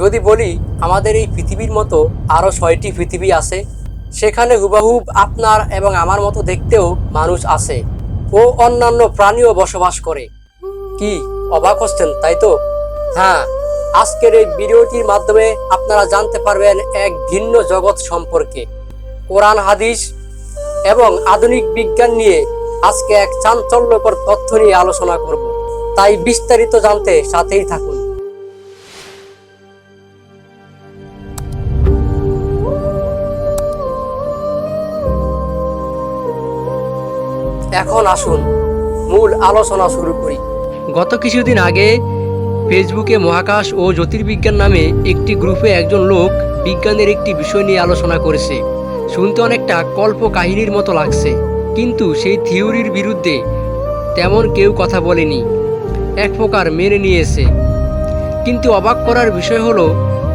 যদি বলি, আমাদের এই পৃথিবীর মতো আরও ছয়টি পৃথিবী আছে, সেখানে হুবাহুব আপনার এবং আমার মতো দেখতেও মানুষ আছে ও অন্যান্য প্রাণীও বসবাস করে। কি, অবাক হচ্ছেন, তাই তো? হ্যাঁ আজকের এই ভিডিওটির মাধ্যমে আপনারা জানতে পারবেন এক ভিন্ন জগৎ সম্পর্কে। কোরআন হাদিস এবং আধুনিক বিজ্ঞান নিয়ে আজকে এক চাঞ্চল্যকর তথ্য নিয়ে আলোচনা করব। তাই বিস্তারিত জানতে সাথেই থাকুন। এখন আসুন, মূল আলোচনা শুরু করি। গত কিছুদিন আগে ফেসবুকে মহাকাশ ও জ্যোতির্বিজ্ঞান নামে একটি গ্রুপে একজন লোক বিজ্ঞানের একটি বিষয় নিয়ে আলোচনা করেছে। শুনতে অনেকটা কল্প কাহিনীর মতো লাগছে, কিন্তু সেই থিওরির বিরুদ্ধে তেমন কেউ কথা বলেনি। এক প্রকার মেনে নিয়েছে। কিন্তু অবাক করার বিষয় হলো,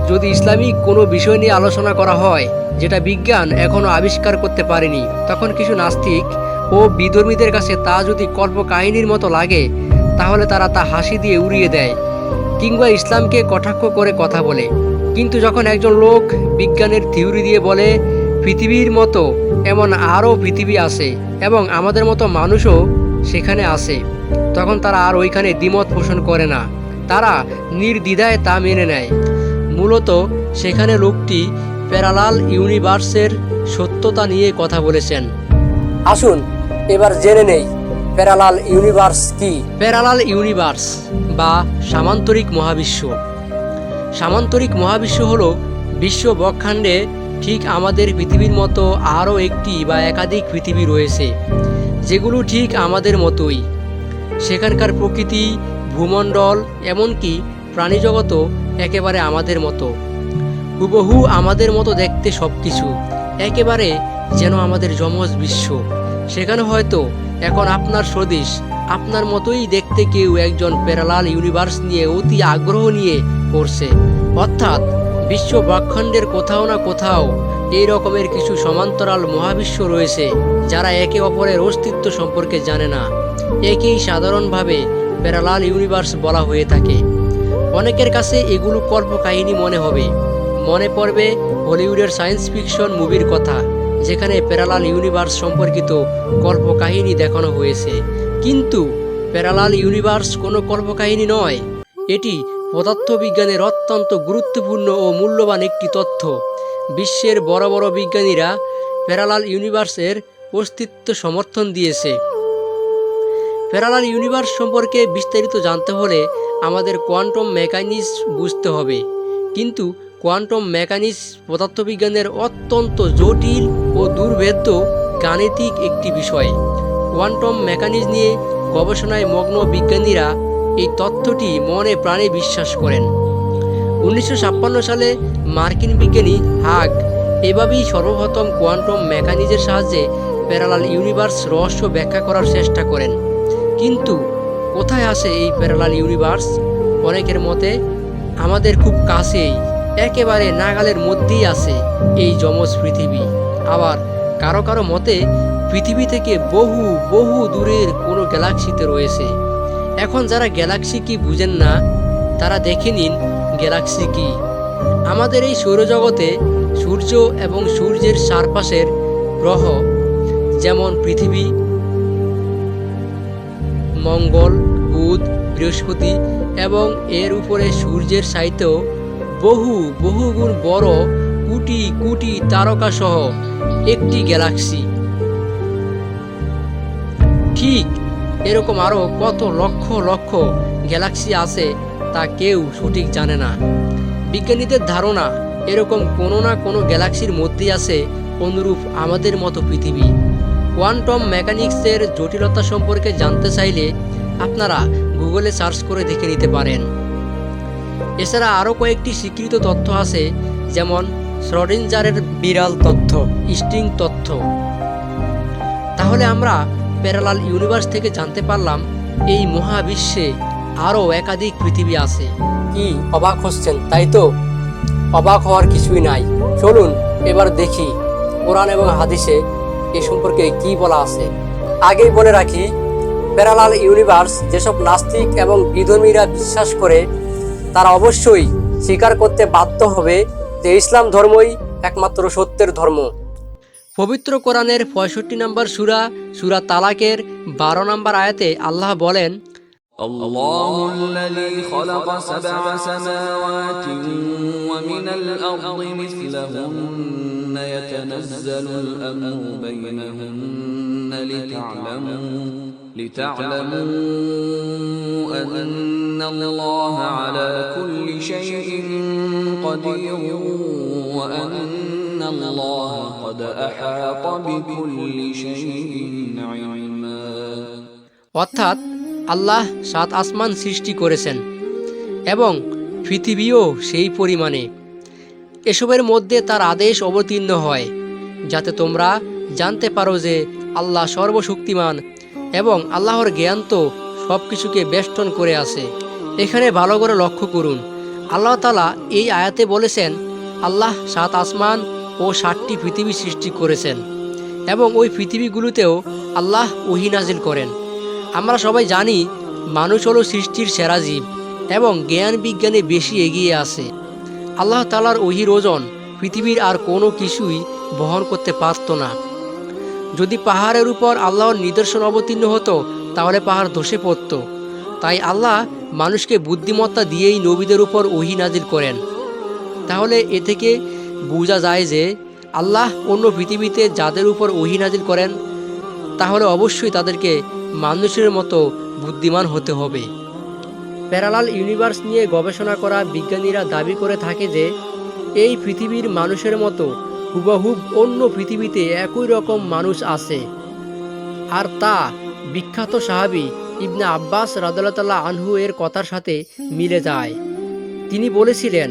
যদি ইসলামিক কোনো বিষয় নিয়ে আলোচনা করা হয়, যেটা বিজ্ঞান এখনও আবিষ্কার করতে পারেনি, তখন কিছু নাস্তিক ও বিধর্মীদের কাছে তা যদি কল্প কাহিনীর মতো লাগে, তাহলে তারা তা হাসি দিয়ে উড়িয়ে দেয় কিংবা ইসলামকে কটাক্ষ করে কথা বলে। কিন্তু যখন একজন লোক বিজ্ঞানের থিওরি দিয়ে বলে, পৃথিবীর মতো এমন আরও পৃথিবী আছে এবং আমাদের মতো মানুষও সেখানে আছে, তখন তারা আর ওইখানে দ্বিমত পোষণ করে না। তারা নির্দ্বিধায় তা মেনে নেয়। মূলত সেখানে লোকটি প্যারালাল ইউনিভার্সের সত্যতা নিয়ে কথা বলেছেন। আসুন এবার জেনে নেই, প্যারালাল ইউনিভার্স কি? প্যারালাল ইউনিভার্স বা সামান্তরিক মহাবিশ্ব। সামান্তরিক মহাবিশ্ব হলো বিশ্ব বক্ষাণ্ডে ঠিক আমাদের পৃথিবীর মতো আরও একটি বা একাধিক পৃথিবী রয়েছে, যেগুলো ঠিক আমাদের মতোই। সেখানকার প্রকৃতি, ভূমণ্ডল, এমনকি প্রাণীজগতও একেবারে আমাদের মতো। হুবহু আমাদের মতো দেখতে সব কিছু একেবারে যেন আমাদের যমজ বিশ্ব। সেখানে হয়তো এখন আপনার স্বদেশ, আপনার মতোই দেখতে কেউ একজন প্যারালাল ইউনিভার্স নিয়ে অতি আগ্রহ নিয়ে পড়ছে অর্থাৎ বিশ্ব ব্রহ্মাণ্ডের কোথাও না কোথাও এই রকমের কিছু সমান্তরাল মহাবিশ্ব রয়েছে, যারা একে অপরের অস্তিত্ব সম্পর্কে জানে না। একেই সাধারণভাবে প্যারালাল ইউনিভার্স বলা হয়ে থাকে। অনেকের কাছে এগুলো কল্পকাহিনী মনে হবে। মনে পড়বে হলিউডের সায়েন্স ফিকশন মুভির কথা। যেখানে প্যারালাল ইউনিভার্স সম্পর্কিত কল্পকাহিনী দেখানো হয়েছে। কিন্তু প্যারালাল ইউনিভার্স কোনো কল্পকাহিনী নয়। এটি পদার্থবিজ্ঞানের অত্যন্ত গুরুত্বপূর্ণ ও মূল্যবান একটি তথ্য। বিশ্বের বড় বড় বিজ্ঞানীরা প্যারালাল ইউনিভার্সের অস্তিত্ব সমর্থন দিয়েছে। প্যারালাল ইউনিভার্স সম্পর্কে বিস্তারিত জানতে হলে আমাদের কোয়ান্টাম মেকানিক্স বুঝতে হবে। কিন্তু কোয়ান্টাম মেকানিক্স পদার্থবিজ্ঞানের অত্যন্ত জটিল ও দুর্ভেদ্য গাণিতিক একটি বিষয়। কোয়ান্টাম মেকানিক্স নিয়ে গবেষণায় মগ্ন বিজ্ঞানীরা এই তথ্যটি মনে প্রাণে বিশ্বাস করেন। উনিশশো ছাপ্পান্ন সালে মার্কিন বিজ্ঞানী হাগ এভাবেই সর্বপ্রথম কোয়ান্টাম মেকানিজের সাহায্যে প্যারালাল ইউনিভার্স রহস্য ব্যাখ্যা করার চেষ্টা করেন। কিন্তু কোথায় আসে এই প্যারালাল ইউনিভার্স? অনেকের মতে, আমাদের খুব কাছেই। একেবারে নাগালের মধ্যেই আছে এই যমজ পৃথিবী। আবার কারও কারও মতে, পৃথিবী থেকে বহু বহু দূরের কোনো গ্যালাক্সিতে রয়েছে। এখন যারা গ্যালাক্সি কি বুঝেন না, তারা দেখে নিন গ্যালাক্সি কি। আমাদের এই সৌরজগতে সূর্য এবং সূর্যের চারপাশের গ্রহ যেমন পৃথিবী, মঙ্গল, বুধ, বৃহস্পতি এবং এর উপরে সূর্যের সাইতেও বহু বহু গুণ বড় কোটি কোটি তারকা সহ একটি গ্যালাক্সি। ঠিক এরকম আরও কত লক্ষ লক্ষ গ্যালাক্সি আছে তা কেউ সঠিক জানে না। বিজ্ঞানীদের ধারণা এরকম কোনো না কোনো গ্যালাক্সির মধ্যেই আছে অনুরূপ আমাদের মতো পৃথিবী। কোয়ান্টাম মেকানিক্সের জটিলতা সম্পর্কে জানতে চাইলে আপনারা গুগলে সার্চ করে দেখে নিতে পারেন। এছাড়া আরও কয়েকটি স্বীকৃত তথ্য আছে, যেমন শ্রডিঞ্জারের বিড়াল তথ্য স্ট্রিং তথ্য। তাহলে আমরা প্যারালাল ইউনিভার্স থেকে জানতে পারলাম, এই মহাবিশ্বে আরও একাধিক পৃথিবী আছে। কি অবাক হচ্ছেন, তাই তো? অবাক হওয়ার কিছুই নাই। চলুন এবার দেখি কোরআন এবং হাদিসে এ সম্পর্কে কি বলা আছে। আগেই বলে রাখি, প্যারালাল ইউনিভার্স যেসব নাস্তিক এবং বিধর্মীরা বিশ্বাস করে তারা অবশ্যই স্বীকার করতে বাধ্য হবে যে ইসলাম ধর্মই একমাত্র সত্যের ধর্ম পবিত্র কোরআনের পঁয়ষট্টি নম্বর সুরা সুরা তালাকের বারো নম্বর আয়াতে আল্লাহ বলেন الله الذي خلق سبع سماوات ومن الأرض مثلهن يتنزل الأمر بينهن لتعلموا لتعلموا أن الله على كل شيء قدير وأن الله قد أحاط بكل شيء علما অর্থাৎ আল্লাহ সাত আসমান সৃষ্টি করেছেন এবং পৃথিবীও সেই পরিমাণে এসবের মধ্যে তার আদেশ অবতীর্ণ হয় যাতে তোমরা জানতে পারো যে আল্লাহ সর্বশক্তিমান এবং আল্লাহর জ্ঞান তো সব কিছুকে বেষ্টন করে আছে। এখানে ভালো করে লক্ষ্য করুন। আল্লাহ তালা এই আয়াতে বলেছেন, আল্লাহ সাত আসমান ও ষাটটি পৃথিবী সৃষ্টি করেছেন এবং ওই পৃথিবীগুলোতেও আল্লাহ ওহি নাজিল করেন। আমরা সবাই জানি মানুষ হলো সৃষ্টির সেরা জীব এবং জ্ঞান বিজ্ঞানে বেশি এগিয়ে আছে। আল্লাহ তালার ওহির ওজন পৃথিবীর আর কোনো কিছুই বহন করতে পারত না। যদি পাহাড়ের উপর আল্লাহর নিদর্শন অবতীর্ণ হতো, তাহলে পাহাড় ধসে পড়ত। তাই আল্লাহ মানুষকে বুদ্ধিমত্তা দিয়েই নবীদের উপর ওহি নাজিল করেন। তাহলে এ থেকে বোঝা যায় যে, আল্লাহ অন্য পৃথিবীতে যাদের উপর ওহি নাজিল করেন, তাহলে অবশ্যই তাদেরকে মানুষের মতো বুদ্ধিমান হতে হবে। প্যারালাল ইউনিভার্স নিয়ে গবেষণা করা বিজ্ঞানীরা দাবি করে থাকে যে, এই পৃথিবীর মানুষের মতো হুবহুব অন্য পৃথিবীতে একই রকম মানুষ আছে। আর তা বিখ্যাত সাহাবি ইবনে আব্বাস রাদুল্লাহ আনহু এর কথার সাথে মিলে যায়। তিনি বলেছিলেন,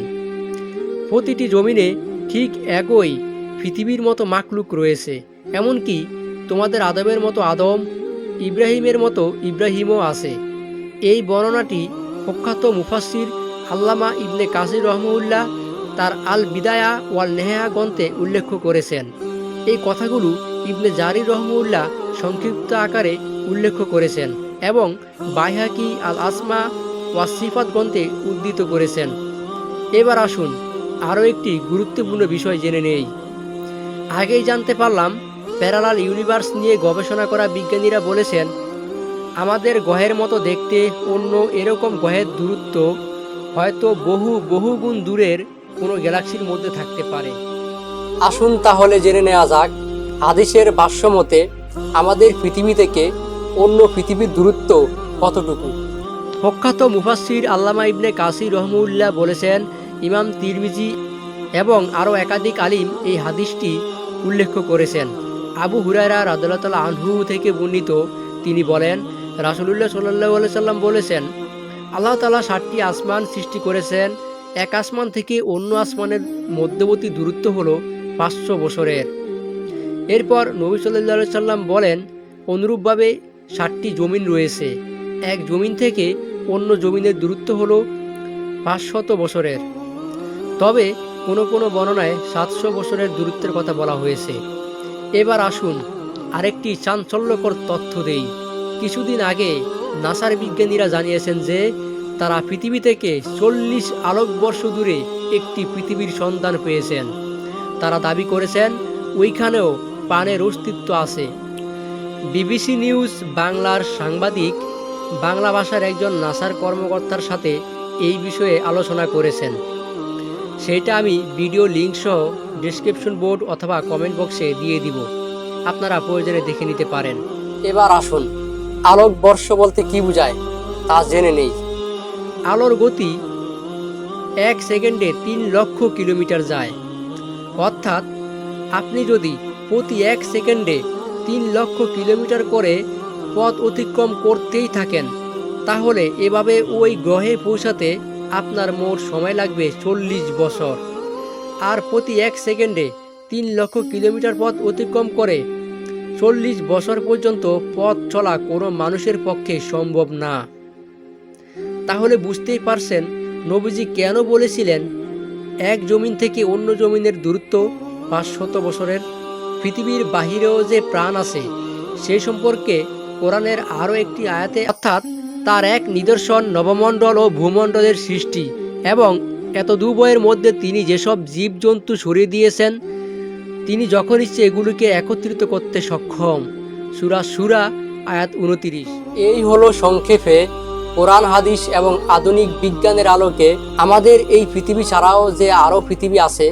প্রতিটি জমিনে ঠিক একই পৃথিবীর মতো মাকলুক রয়েছে, এমনকি তোমাদের আদমের মতো আদম, ইব্রাহিমের মতো ইব্রাহিমও আছে। এই বর্ণনাটি প্রখ্যাত মুফাসির আল্লামা ইবনে কাসির রহমউল্লাহ তার আল বিদায়া ওয়াল নেহা গ্রন্থে উল্লেখ করেছেন। এই কথাগুলো ইবনে জারির রহমউল্লাহ সংক্ষিপ্ত আকারে উল্লেখ করেছেন এবং বাইহাকি আল আসমা ওয়াসিফাত গ্রন্থে উদ্ধৃত করেছেন। এবার আসুন আরও একটি গুরুত্বপূর্ণ বিষয় জেনে নেই। আগেই জানতে পারলাম প্যারালাল ইউনিভার্স নিয়ে গবেষণা করা বিজ্ঞানীরা বলেছেন, আমাদের গ্রহের মতো দেখতে অন্য এরকম গ্রহের দূরত্ব হয়তো বহু বহুগুণ দূরের কোনো গ্যালাক্সির মধ্যে থাকতে পারে। আসুন তাহলে জেনে নেওয়া যাক হাদিসের ভাষ্য মতে আমাদের পৃথিবী থেকে অন্য পৃথিবীর দূরত্ব কতটুকু? প্রখ্যাত মুফাসির আল্লামা ইবনে কাসির রহমউল্লাহ বলেছেন ইমাম তিরমিজি এবং আরও একাধিক আলিম এই হাদিসটি উল্লেখ করেছেন। আবু হুরায়রা রাদুল্লাহ আনহু থেকে বর্ণিত তিনি বলেন রাসুলুল্লাহ সাল্লাহ সাল্লাম বলেছেন আল্লাহ তালা ষাটটি আসমান সৃষ্টি করেছেন এক আসমান থেকে অন্য আসমানের মধ্যবর্তী দূরত্ব হল পাঁচশো বছরের। এরপর নবী সাল্লাহ সাল্লাম বলেন, অনুরূপভাবে ষাটটি জমিন রয়েছে। এক জমিন থেকে অন্য জমিনের দূরত্ব হলো পাঁচশত বছরের। তবে কোনো কোনো বর্ণনায় সাতশো বছরের দূরত্বের কথা বলা হয়েছে। এবার আসুন আরেকটি চাঞ্চল্যকর তথ্য দেই। কিছুদিন আগে নাসার বিজ্ঞানীরা জানিয়েছেন যে তারা পৃথিবী থেকে চল্লিশ আলোকবর্ষ দূরে একটি পৃথিবীর সন্ধান পেয়েছেন। তারা দাবি করেছেন, ওইখানেও পানের অস্তিত্ব আছে। বিবিসি নিউজ বাংলার সাংবাদিক, বাংলা ভাষার একজন নাসার কর্মকর্তার সাথে এই বিষয়ে আলোচনা করেছেন। সেইটা আমি ভিডিও লিঙ্ক সহ ডিসক্রিপশন বোর্ড অথবা কমেন্ট বক্সে দিয়ে দিব। আপনারা প্রয়োজনে দেখে নিতে পারেন। এবার আসুন আলোক বর্ষ বলতে কি বোঝায় তা জেনে নেই। আলোর গতি এক সেকেন্ডে তিন লক্ষ কিলোমিটার যায়। অর্থাৎ আপনি যদি প্রতি এক সেকেন্ডে তিন লক্ষ কিলোমিটার করে পথ অতিক্রম করতেই থাকেন, তাহলে এভাবে ওই গ্রহে পৌঁছাতে আপনার মোট সময় লাগবে চল্লিশ বছর। আর প্রতি এক সেকেন্ডে তিন লক্ষ কিলোমিটার পথ অতিক্রম করে চল্লিশ বছর পর্যন্ত পথ চলা কোনো মানুষের পক্ষে সম্ভব না। তাহলে বুঝতেই পারছেন নবীজি কেন বলেছিলেন, এক জমিন থেকে অন্য জমিনের দূরত্ব পাঁচশত বছরের। পৃথিবীর বাহিরেও যে প্রাণ আছে সেই সম্পর্কে কোরআনের আরও একটি আয়াতে, অর্থাৎ তার এক নিদর্শন নবমণ্ডল ও ভূমণ্ডলের সৃষ্টি এবং এত দুবয়ের মধ্যে তিনি যেসব জীবজন্তু সরিয়ে দিয়েছেন, তিনি যখন ইচ্ছে এগুলিকে একত্রিত করতে সক্ষম। সুরা সুরা, আয়াত উনতিরিশ। এই হলো সংক্ষেপে কোরআন, হাদিস এবং আধুনিক বিজ্ঞানের আলোকে আমাদের এই পৃথিবী ছাড়াও যে আরও পৃথিবী আছে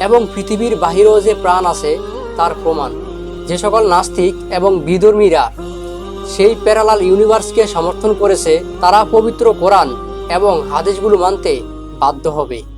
এবং পৃথিবীর বাহিরেও যে প্রাণ আছে তার প্রমাণ। যে সকল নাস্তিক এবং বিধর্মীরা সেই প্যারালাল ইউনিভার্সকে সমর্থন করেছে, তারা পবিত্র কোরআন এবং হাদিসগুলো মানতে বাধ্য হবে।